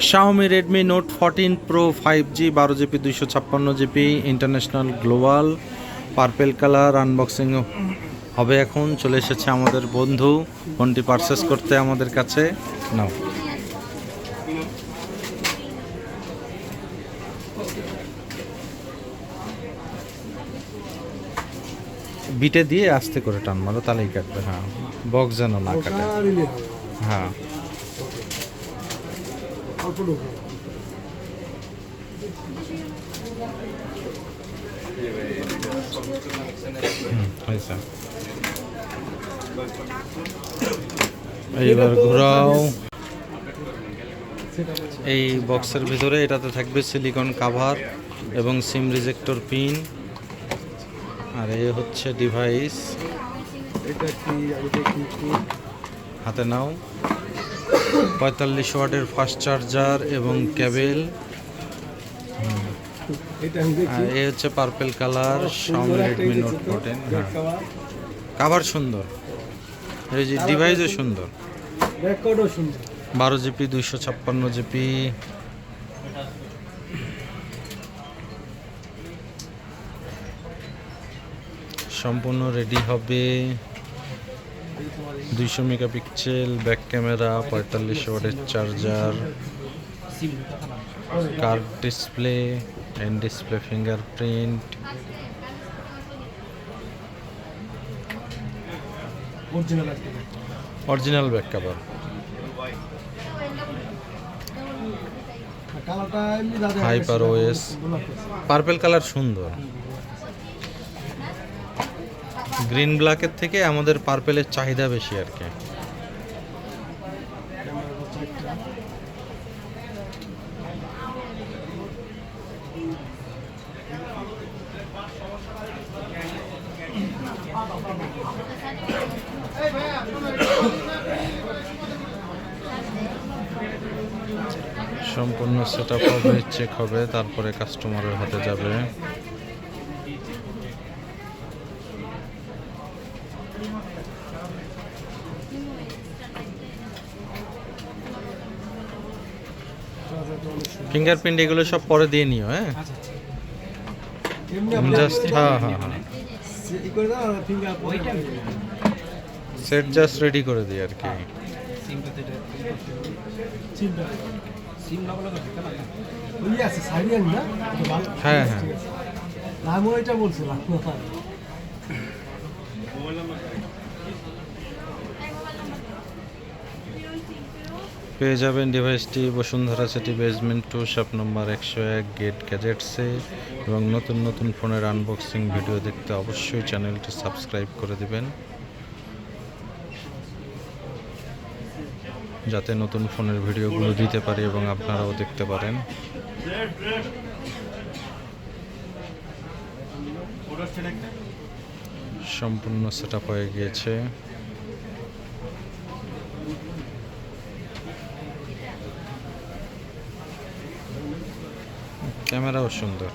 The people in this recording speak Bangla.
Xiaomi Redmi note fourteen Pro five G বারো জিবি দুইশো ছাপ্পান্ন GB international global purple colour unboxing হবে এখন। চলে এসেছে আমাদের বন্ধু ফোনটি পারচেস করতে আমাদের কাছে। নাও। বিটে দিয়ে আস্তে করে টান মারো তাহলেই কাটবে হ্যাঁ। বক্স যেন না কাটে। হ্যাঁ। হয়েছে এইবার ঘোরাও। এই বক্সের ভিতরে এটাতে থাকবে সিলিকন কাভার এবং সিম রিজেক্টর পিন আর এই হচ্ছে ডিভাইস এটা কি? হাতে নাও। পঁয়তাল্লিশ ওয়াটের ফাস্ট চার্জার এবং আর এই হচ্ছে purple colour Xiaomi Redmi note fourteen cover সুন্দর। এই যে ডিভাইসও সুন্দর। বারো জিবি দুইশো ছাপ্পান্ন জিবি। সম্পূর্ণ রেডি হবে। দুইশো মেগাপিক্সেল ব্যাক ক্যামেরা পঁয়তাল্লিশ ওয়াটের charger curved display and display fingerprint. Original original back cover. Hyper দাদা পার্পেল কালার সুন্দর। গ্রিন ব্ল্যাকের থেকে আমাদের পার্পেলের চাহিদা বেশি আর কি। সম্পূর্ণ সেট আপ হবে চেক হবে, তারপরে কাস্টমারের হাতে যাবে। ফিঙ্গারপ্রিন্ট এগুলো সব পরে দিয়ে নিও হ্যাঁ? জাস্ট হ্যাঁ হ্যাঁ হ্যাঁ। ই করে দাও ফিঙ্গার ওইটা সেট জাস্ট রেডি করে দিই আর কি। হ্যাঁ সিম পেয়ে যাবেন ডিভাইসটি Bashundhara City basement two, shop number একশো এক, গেট গ্যাজেটসে। এবং নতুন নতুন ফোনের আনবক্সিং ভিডিও দেখতে অবশ্যই চ্যানেলটি সাবস্ক্রাইব করে দিবেন। যাতে নতুন ফোনের ভিডিওগুলো দিতে পারি এবং আপনারাও দেখতে পারেন। সম্পূর্ণ সেট হয়ে গিয়েছে। ক্যামেরাও সুন্দর।